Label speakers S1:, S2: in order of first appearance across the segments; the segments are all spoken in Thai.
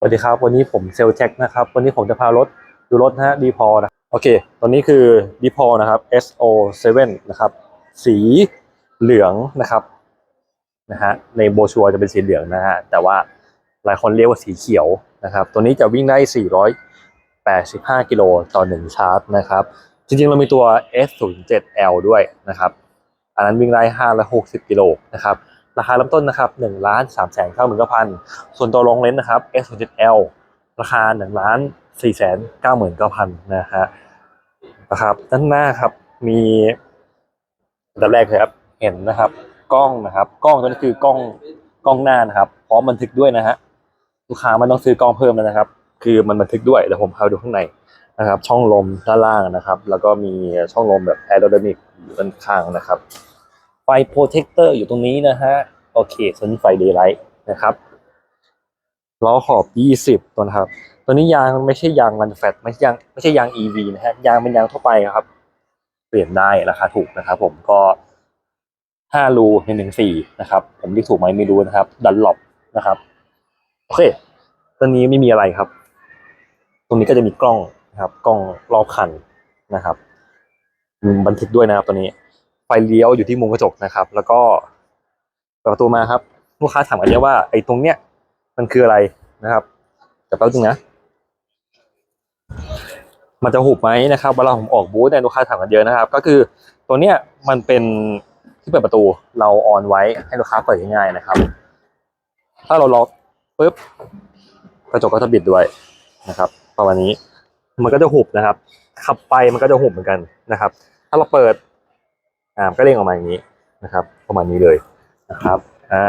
S1: สวัสดีครับ วันนี้ผมเซลล์แจ็คนะครับ วันนี้ผมจะพารถดูรถนะฮะดีพอนะโอเค ตอนนี้คือดีพอนะครับ SO7 นะครับ สีเหลืองนะครับนะฮะในโบชัวจะเป็นสีเหลืองนะฮะแต่ว่าหลายคนเรียกว่าสีเขียวนะครับ ตัวนี้จะวิ่งได้ 485 กิโลต่อหนึ่งชาร์จนะครับ จริงๆ เรามีตัว S07L ด้วยนะครับ อันนั้นวิ่งได้ 560 กิโลนะครับ ราคาเริ่มต้นนะครับ1ล้าน3แสนเก้าหมื่นเก้าพันส่วนตัวลงเลนส์นะครับ S07L ราคา1ล้าน4แสนเก้าหมื่นเก้าพันนะฮะนะครับด้านหน้าครับมีอันดับแรกเลยครับเห็นนะครับกล้องนะครับ กล้องตัวนี้คือกล้องกล้องหน้านะครับพร้อมบันทึกด้วยนะฮะลูกค้ามันต้องซื้อกล้องเพิ่มแล้วนะครับ คือมันบันทึกด้วยเดี๋ยวผมพาดูข้างในนะครับ ช่องลมด้านล่างนะครับ แล้วก็มีช่องลมแบบแอโร d y นามิกอยู่ด้านข้างนะครับไฟโปรเทคเตอร์อยู่ตรงนี้นะฮะ โอเคส่วนไฟเดย์ไลท์นะครับล้อขอบ 20 ตัวนะครับ ตัวนี้ยางไม่ใช่ยางรันแฟตไม่ใช่ยางไม่ใช่ยาง EV นะฮะยางเป็นยางทั่วไปครับ เปลี่ยนได้ราคาถูกนะครับ ผมก็5รูในหนึ่งสี่นะครับ ผมเรียกถูกไหมไม่รู้นะครับ ดันหลบนะครับโอเคตัวนี้ไม่มีอะไรครับ ตรงนี้ก็จะมีกล้องนะครับ กล้องรอบคันนะครับบันทึกด้วยนะครับตัวนี้ไฟเลี้ยวอยู่ที่มุมกระจกนะครับ แล้วก็ เปิดประตูมาครับ ลูกค้าถามกันเยอะว่าไอ้ตรงเนี้ยมันคืออะไรนะครับแต่แป๊บนึงนะ มันจะหุบไหมนะครับเวลาผมออกบูธเนี่ยลูกค้าถามกันเยอะนะครับ ก็คือตัวเนี้ยมันเป็นที่เปิดประตูเราออนไว้ให้ลูกค้าเปิดง่ายๆนะครับ ถ้าเราล็อกปุ๊บกระจกก็จะบิดด้วยนะครับประมาณนี้มันก็จะหุบนะครับ ขับไปมันก็จะหุบเหมือนกันนะครับ ถ้าเราเปิดอ่าก็เด้งออกมาอย่างนี้นะครับ ประมาณนี้เลย นะครับอ่า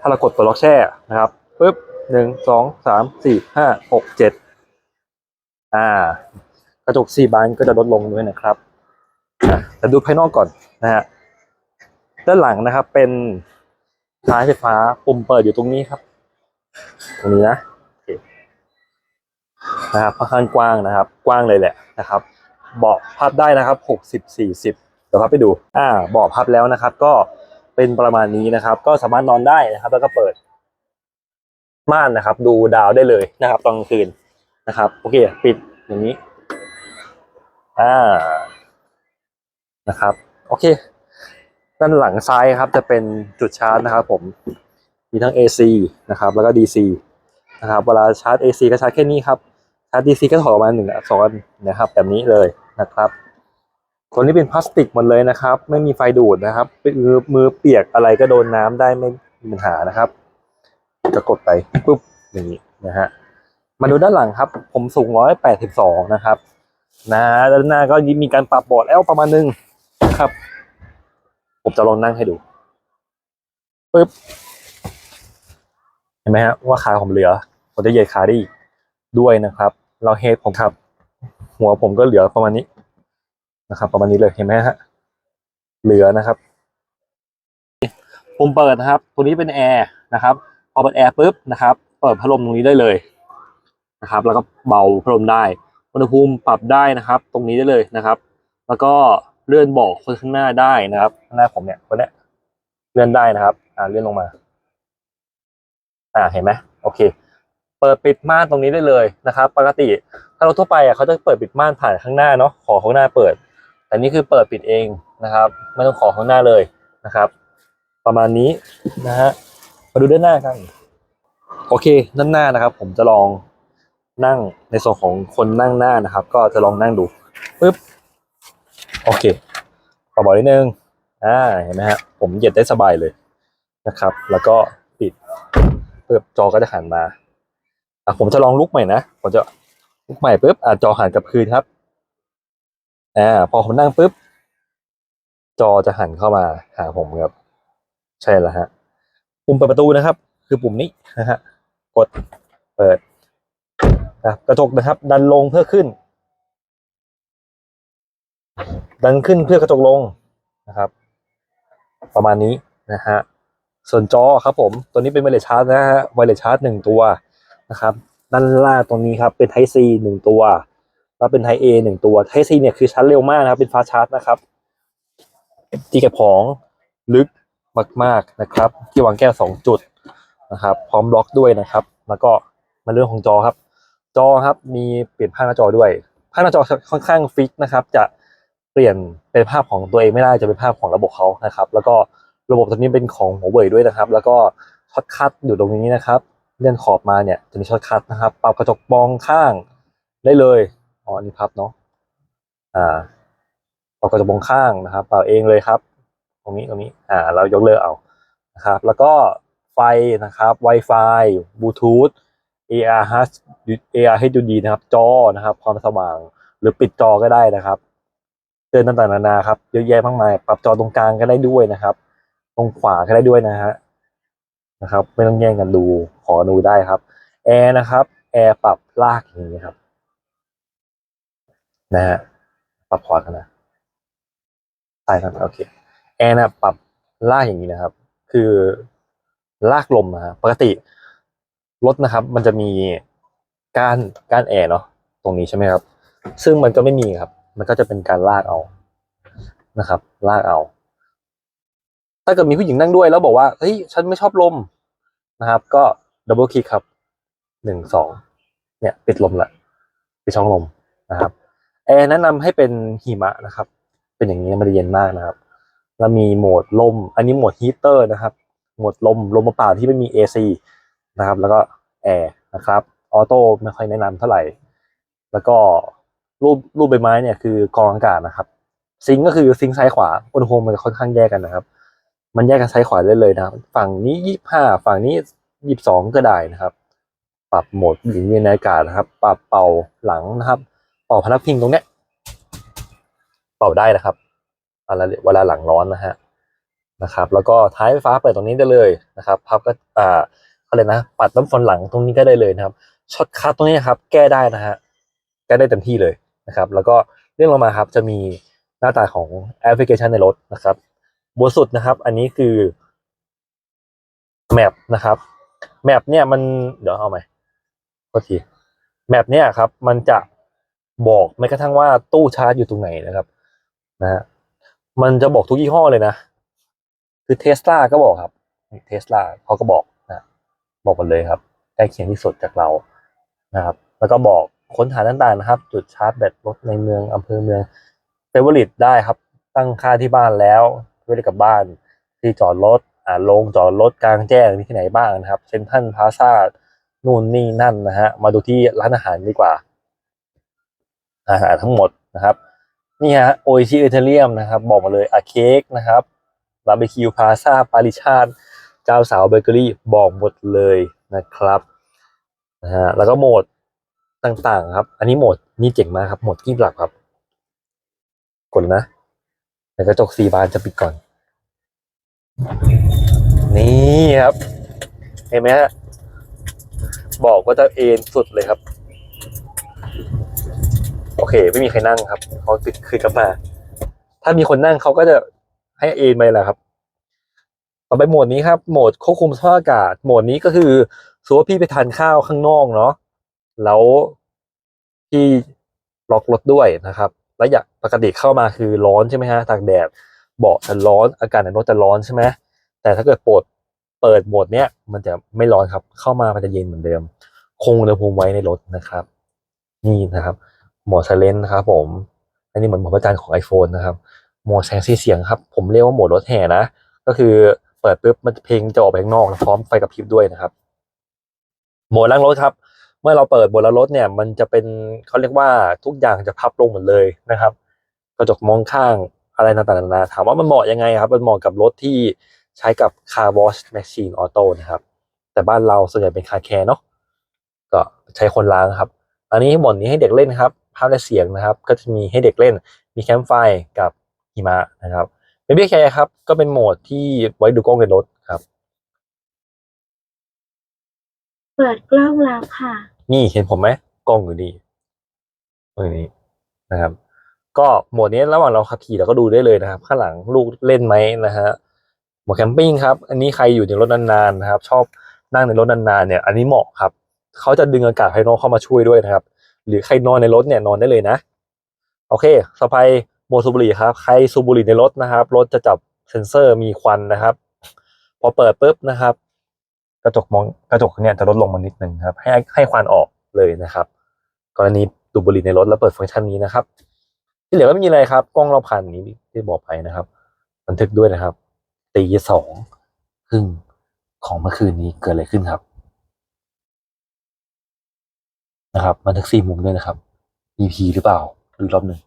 S1: ถ้าเรากดตัวล็อกแช่นะครับปุ๊บหนึ่งสองสามสี่ห้าหกเจ็ดอ่ากระจกสี่บานก็จะลดลงด้วยนะครับแต่ดูภายนอกก่อนนะฮะด้านหลังนะครับเป็นท้ายไฟฟ้าปุ่มเปิดอยู่ตรงนี้ครับ ตรงนี้นะนะครับค่อนข้างกว้างนะครับ กว้างเลยแหละนะครับ เบาะพับได้นะครับหกสิบสี่สิบ ดี๋ยวพับไปดูอ่าบาะพับแล้วนะครับ ก็เป็นประมาณนี้นะครับ ก็สามารถนอนได้นะครับ แล้วก็เปิด ม่านนะครับ ดูดาวได้เลยนะครับตอนกลางคืนนะครับ โอเค ปิดอย่างนี้อ่านะครับ โอเค ด้านหลังซ้ายครับ จะเป็นจุดชาร์จนะครับ ผมมีทั้ง AC นะครับ แล้วก็ DC นะครับ เวลาชาร์จ AC ก็ชาร์จแค่นี้ครับชาร์จ DC ก็ถอดออกมาหนึ่งสองอันนะครับ แบบนี้เลยนะครับ ตัวนี้เป็นพลาสติกหมดเลยนะครับ ไม่มีไฟดูดนะครับมือมือเปียกอะไรก็โดนน้ำได้ไม่มีปัญหานะครับ จะกดไปปุ๊บอย่างนี้นะฮะมาดูด้านหลังครับ ผมสูงร้อยแปดสิบสองนะครับนะด้านหน้าก็มีการปรับบอร์ดแอลประมาณนึงนะครับ ผมจะลองนั่งให้ดูปุ๊บเห็นไหมฮะว่าขาผมเหลือ ผมจะเหยียดขาได้อีกด้วยนะครับ เราเฮดผมครับ หัวผมก็เหลือประมาณนี้ นะครับ ประมาณนี้เลยเห็นไหมฮะเหลือนะครับปุ่มเปิดนะครับ ตัวนี้เป็นแอร์นะครับพอเปิดแอร์ปุ๊บนะครับ เปิดพัดลมตรงนี้ได้เลยนะครับ แล้วก็เบาพัดลมได้อุณหภูมิปรับได้นะครับ ตรงนี้ได้เลยนะครับ แล้วก็เลื่อนเบอกคนข้างหน้าได้นะครับข้างหน้าผมเนี่ยคนเนี้ยเลื่อนได้นะครับ อ่าเลื่อนลงมา อ่าเห็นไหมโอเค เปิดปิดม่านตรงนี้ได้เลยนะครับ ปกติถ้ารถทั่วไปอะเขาจะเปิดปิดม่านผ่านข้างหน้าเนาะขอข้างหน้าเปิด แต่นี่คือเปิดปิดเองนะครับ ไม่ต้องขอข้างหน้าเลยนะครับ ประมาณนี้นะฮะมาดูด้านหน้ากันโอเคด้านหน้านะครับ ผมจะลองนั่งในส่วนของคนนั่งหน้านะครับ ก็จะลองนั่งดูปึ๊บโอเคขอบอกนิดนึงอ่าเห็นไหมฮะผมเหยียดได้สบายเลยนะครับ แล้วก็ปิดปึ๊บจอก็จะหันมาอะผมจะลองลุกใหม่นะผมจะลุกใหม่ปึ๊บอะจอหันกลับคืนครับ อ่าพอผมนั่งปึ๊บ จอจะหันเข้ามาหาผมครับ ใช่แล้วฮะ ปุ่มเปิดประตูนะครับ คือปุ่มนี้นะฮะกดเปิดนะกระจกนะครับ ดันลงเพื่อขึ้น ดันขึ้นเพื่อกระจกลงนะครับ ประมาณนี้นะฮะส่วนจอครับผมตัวนี้เป็นไวเลสชาร์จนะฮะไวเลสชาร์จหนึ่งตัวนะครับ ด้านล่างตรงนี้ครับเป็น Type C หนึ่งตัว แล้วเป็น Type A หนึ่งตัว Type C เนี่ยคือชาร์จเร็วมากนะครับ เป็นฟาชาร์จนะครับที่เก็บของลึกมาก ๆนะครับ ที่วางแก้วสองจุดนะครับ พร้อมบล็อกด้วยนะครับ แล้วก็มาเรื่องของจอครับ จอครับมีเปลี่ยนภาพหน้าจอด้วยภาพหน้าจอค่อนข้างฟิกนะครับ จะเปลี่ยนเป็นภาพของตัวเองไม่ได้จะเป็นภาพของระบบเขานะครับ แล้วก็ระบบตัวนี้เป็นของหัวเว่ยด้วยนะครับ แล้วก็ช็อตคัทอยู่ตรงนี้นะครับ เลื่อนขอบมาเนี่ยจะมีช็อตคัทนะครับ ปรับกระจกมองข้างได้เลย อ๋ออันนี้พับเนาะอ่าปรับกระจกมองข้างนะครับเปล่าเองเลยครับ ตรงนี้ตรงนี้อ่าเรายกเลิกเอานะครับ แล้วก็ไฟนะครับ Wi-Fi บลูทูธ AR AR HUD นะครับ จอนะครับ ความสว่าง หรือปิดจอก็ได้นะครับเตือนต่างๆนานาครับเยอะแยะมากมาย ปรับจอตรงกลางก็ได้ด้วยนะครับ ตรงขวาก็ได้ด้วยนะฮะนะครับ ไม่ต้องแย่งกันดูขอดูได้ครับแอร์นะครับแอร์ปรับลากอย่างนี้ครับ นะฮะปรับพอร์ตกันนะใช่ครับโอเคแอร์นะปรับลากอย่างนี้นะครับ คือลากลมนะฮะปกติรถนะครับ มันจะมีก้านก้านแอร์เนาะตรงนี้ใช่ไหมครับ ซึ่งมันก็ไม่มีครับ มันก็จะเป็นการลากเอานะครับ ลากเอา ถ้าเกิดมีผู้หญิงนั่งด้วยแล้วบอกว่าเฮ้ยฉันไม่ชอบลมนะครับ ก็ดับเบิลคลิกครับหนึ่งสองเนี่ย ปิดลมละปิดช่องลมนะครับ แอร์แนะนำให้เป็นหิมะนะครับ เป็นอย่างนี้มันจะเย็นมากนะครับ แล้วมีโหมดลม อันนี้โหมดฮีเตอร์นะครับ โหมดลมลมเปล่าที่ไม่มี AC นะครับ แล้วก็แอร์นะครับ ออโต้ไม่ค่อยแนะนำเท่าไหร่ แล้วก็รูปรูปใบไม้เนี่ยคือกองอากาศนะครับ ซิงก็คือซิงซ้ายขวา อุณหภูมิมันจะค่อนข้างแยกกันนะครับ มันแยกกันซ้ายขวาได้เลยนะครับ ฝั่งนี้ยี่ห้าฝั่งนี้ยี่สองก็ได้นะครับ ปรับโหมดหมุนเวียนอากาศนะครับ ปรับเป่าหลังนะครับ เป่าพนักพิงตรงเนี้ย เป่าได้นะครับเวลาเวลาหลังร้อนนะฮะนะครับ แล้วก็ท้ายไฟฟ้าเปิดตรงนี้ได้เลยนะครับพับก็อ่าอะไรนะ ปัดน้ำฝนหลังตรงนี้ก็ได้เลยนะครับช็อตคัทตรงนี้นครับ แก้ได้นะฮะแก้ได้เต็มที่เลยนะครับ แล้วก็เรื่องลงมาครับจะมีหน้าตาของแอปพลิเคชันในรถนะครับบนสุดนะครับ อันนี้คือแมปนะครับแมปเนี่ยมันเดี๋ยวเอาใหม่โทษทีแมปเนี่ยครับ มันจะ บอกแม้กระทั่งว่าตู้ชาร์จอยู่ตรงไหนนะครับนะฮะมันจะบอกทุกยี่ห้อเลยนะ คือเทสลาก็บอกครับเทสลาเขาก็บอกนะบอกกันเลยครับใกล้เคียงที่สุดจากเรานะครับ แล้วก็บอกค้นหาต่างๆนะครับ จุดชาร์จแบตรถในเมืองอำเภอเมืองเฟเวอริตได้ครับ ตั้งค่าที่บ้านแล้วเวลากับบ้าน ที่จอดรถอ่าลงจอดรถกลางแจ้งมีที่ไหนบ้างนะครับเซนทันพาซานู่นนี่นั่นนะฮะมาดูที่ร้านอาหารดีกว่า อาหารทั้งหมดนะครับนี่ฮะโอชิเอเทเรียมนะครับ บอกมาเลยอาเค้กนะครับบาร์บีคิวพาซาปาริชาตเจ้าสาวเบเกอรี่บอกหมดเลยนะครับนะฮะแล้วก็โหมดต่างๆครับ อันนี้โหมดนี่เจ๋งมากครับโหมดที่หลับครับ กดนะแต่กระจกสีบานจะปิดก่อน นี่ครับ เห็นไหมฮะบอกว่าจะเอ็นสุดเลยครับ อเค ไม่มีใครนั่งครับเขาติดคืนกลับมา ถ้ามีคนนั่งเขาก็จะให้เอนไปแหละครับ ต่อไปโหมดนี้ครับ โหมดควบคุมสภาพอากาศ โหมดนี้ก็คือสมมติว่าพี่ไปทานข้าวข้างนอกเนาะแล้วพี่ล็อกรถด้วยนะครับ แล้วอยากปกติเข้ามาคือร้อนใช่ไหมฮะตากแดดเบาะจะร้อนอากาศในรถจะร้อนใช่ไหมแต่ถ้าเกิดปลดเปิดโหมดเนี้ยมันจะไม่ร้อนครับ เข้ามามันจะเย็นเหมือนเดิม คงอุณหภูมิไว้ในรถนะครับ นี่นะครับ หมดไซเลนนะครับผม อันนี้เหมือนหมดประจานของ iPhone นะครับโหมดแสงสีเสียงครับ ผมเรียกว่าโหมดรถแห่นะ ก็คือเปิดปุ๊บมันเพลงจะออกไปข้างนอกพร้อมไฟกระพริบด้วยนะครับ โหมดล้างรถครับ เมื่อเราเปิดโหมดล้างรถเนี่ย มันจะเป็นเขาเรียกว่าทุกอย่างจะพับลงหมดเลยนะครับ กระจกมองข้างอะไรต่างๆนานาถามว่ามันเหมาะยังไงครับ มันเหมาะกับรถที่ใช้กับ Car Wash Machine Auto นะครับ แต่บ้านเราส่วนใหญ่เป็นคาแคร์เนาะก็ใช้คนล้างครับ อันนี้หมดนี้ให้เด็กเล่นครับ ภาพและเสียงนะครับ ก็จะมีให้เด็กเล่น มีแคมป์ไฟกับหิมะนะครับเบบี้แคร์ครับ ก็เป็นโหมดที่ไว้ดูกล้องในรถครับ
S2: เปิดกล้องแล้วค่ะ
S1: นี่เห็นผมไหมกล้องอยู่นี่ตรงนี้นะครับ ก็โหมดนี้ระหว่างเราขับขี่เราก็ดูได้เลยนะครับ ข้างหลังลูกเล่นไหมนะฮะโหมดแคมปิ้งครับ อันนี้ใครอยู่ในรถนานๆนะครับ ชอบนั่งในรถนานๆเนี่ย อันนี้เหมาะครับ เขาจะดึงอากาศภายนอกเข้ามาช่วยด้วยนะครับ หรือใครนอนในรถเนี่ยนอนได้เลยนะ โอเคต่อไปโมสูบุหรี่ครับ ใครสูบุหรี่ในรถนะครับ รถจะจับเซ็นเซอร์มีควันนะครับ พอเปิดปุ๊บนะครับ กระจกมองกระจกเนี่ยจะลดลงมานิดนึงครับ ให้ให้ควันออกเลยนะครับ กรณีดูบุหรี่ในรถแล้วเปิดฟังก์ชันนี้นะครับ ที่เหลือก็ไม่มีอะไรครับ กล้องรอบคันนี้ที่บอกไปนะครับ บันทึกด้วยนะครับตีสองครึ่งของเมื่อคืนนี้เกิดอะไรขึ้นครับ นะครับบันทึกสี่มุมด้วยนะครับ EP หรือเปล่าดูอีกรอบหนึ่ง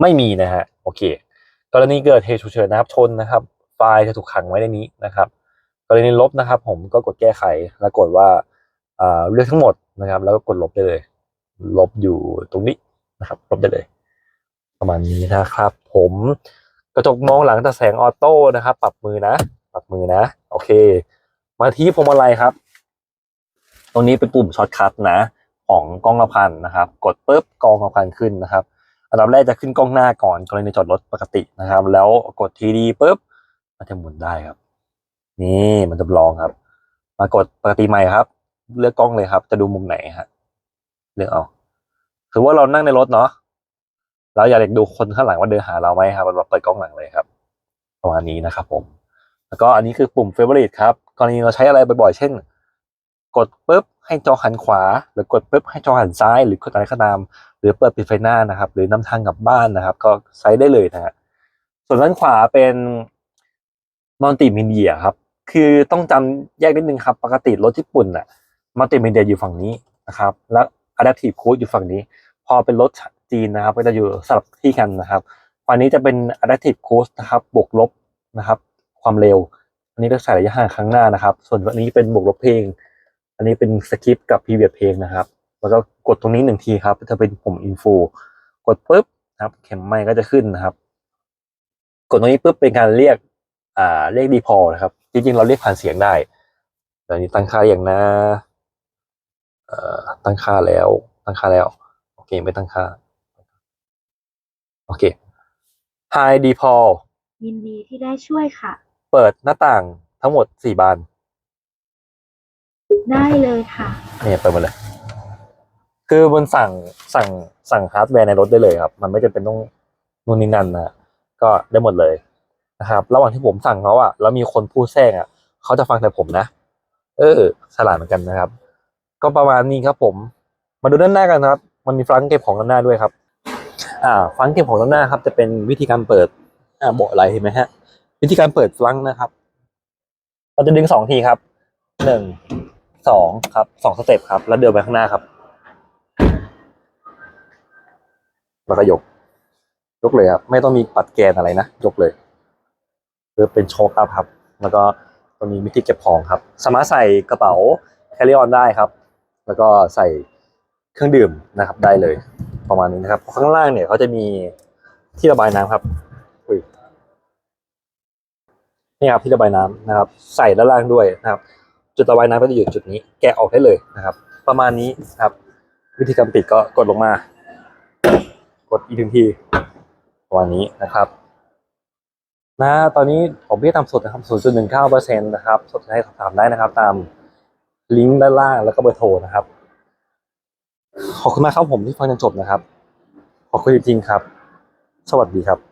S1: ไม่มีนะฮะโอเค กรณีเกิดเหตุฉุกเฉินนะครับชนนะครับ ไฟล์จะถูกขังไว้ในนี้นะครับ กรณีลบนะครับ ผมก็กดแก้ไขแล้วกดว่าเลือกทั้งหมดนะครับ แล้วก็กดลบได้เลย ลบอยู่ตรงนี้นะครับ ลบได้เลย ประมาณนี้นะครับ ผมกระจกมองหลังตาแสงออโต้นะครับ ปรับมือนะ ปรับมือนะ โอเค มาที่พวงมาลัยครับ ตรงนี้เป็นปุ่มช็อตคัทนะของกล้องละพันนะครับ กดปุ๊บกล้องละพันขึ้นนะครับ อันดับแรกจะขึ้นกล้องหน้าก่อนกรณีจอดรถปกตินะครับ แล้วกดทีดีปุ๊บมันจะหมุนได้ครับ นี่มันจำลองครับ มากดปกติใหม่ครับ เลือกกล้องเลยครับ จะดูมุมไหนฮะเลือกเอาคือว่าเรานั่งในรถเนาะเราอยากดูคนข้างหลังว่าเดินหาเราไหมครับเราเปิดกล้องหลังเลยครับประมาณนี้นะครับผม แล้วก็อันนี้คือปุ่ม favorite ครับกรณีเราใช้อะไรบ่อยๆ เช่น กดปุ๊บให้จอหันขวา หรือกดปุ๊บให้จอหันซ้าย หรือกดอะไรก็ตาม หรือเปิดปิดไฟหน้านะครับ หรือนำทางกลับบ้านนะครับ ก็ใช้ได้เลยนะฮะส่วนด้านขวาเป็นมัลติมีเดียครับ คือต้องจำแยกนิดนึงครับ ปกติรถญี่ปุ่นอะมัลติมีเดียอยู่ฝั่งนี้นะครับ แล้ว Adaptive Cruise อยู่ฝั่งนี้ พอเป็นรถจีนนะครับ ก็จะอยู่สลับที่กันนะครับฝั่งนี้จะเป็น Adaptive Cruise นะครับบวกลบนะครับ ความเร็ว อันนี้เลือกใส่ระยะห่างข้างหน้านะครับ ส่วนอันนี้เป็นบวกลบเพลง อันนี้เป็นสคริปต์กับพีเวียเพลงนะครับ แล้วก็กดตรงนี้หนึ่งทีครับจะเป็นปุ่มอินโฟกดปุ๊บนะครับเข็มไม้ก็จะขึ้นนะครับ กดตรงนี้ปุ๊บเป็นการเรียกอ่าเรียกดีพอนะครับ จริงๆ เราเรียกผ่านเสียงได้แต่นี้ตั้งค่าอย่างนะเอ่อตั้งค่าแล้ว ตั้งค่าแล้ว โอเคไม่ตั้งค่า โอเค Hi d e p a u l
S2: ยินดีที่ได้ช่วยค่ะ
S1: เปิดหน้าต่างทั้งหมดสี่บาน
S2: ได้เลยค่ะ
S1: เนี่ยเปิดมาเลย คือมันสั่งสั่งสั่งฮาร์ดแวร์ในรถได้เลยครับ มันไม่จำเป็นต้องนู่นนี่นั่นนะก็ได้หมดเลยนะครับ ระหว่างที่ผมสั่งเขาอะแล้วมีคนพูดแทรกอะเขาจะฟังแต่ผมนะ เออฉลาดเหมือนกันนะครับ ก็ประมาณนี้ครับผม มาดูด้านหน้ากันนะครับ มันมีฟลังเก็บของด้านหน้าด้วยครับ อ่าฟลังเก็บของด้านหน้าครับ จะเป็นวิธีการเปิดอ่าบอกอะไรเห็นไหมฮะ วิธีการเปิดฟลังนะครับ เราจะดึงสองทีครับหนึ่ง สองครับสองสเต็ปครับ แล้วเดินไปข้างหน้าครับ แล้วก็ยก ยกเลยครับ ไม่ต้องมีปัดแกนอะไรนะ ยกเลยเพื่อเป็นโชคอัพครับ แล้วก็ตรงนี้มีที่เก็บของครับ สามารถใส่กระเป๋าแคริออนได้ครับ แล้วก็ใส่เครื่องดื่มนะครับ ได้เลย ประมาณนี้นะครับ ข้างล่างเนี่ยเขาจะมีที่ระบายน้ำครับนี่ครับที่ระบายน้ำนะครับ ใส่ด้านล่างด้วยนะครับ จุดระบายน้ำก็จะอยู่จุดนี้ แกะออกได้เลยนะครับ ประมาณนี้ครับ วิธีการปิดก็กดลงมา กดอีกถึงทีประมาณนี้นะครับนะตอนนี้ผมเพี่ทำสดนะครับ0.19%นะครับสดให้สอบถามได้นะครับ ตามลิงก์ด้านล่างแล้วก็เบอร์โทรนะครับ ขอบคุณมากครับผมที่ฟังจนจบนะครับ ขอบคุณจริงๆครับ สวัสดีครับ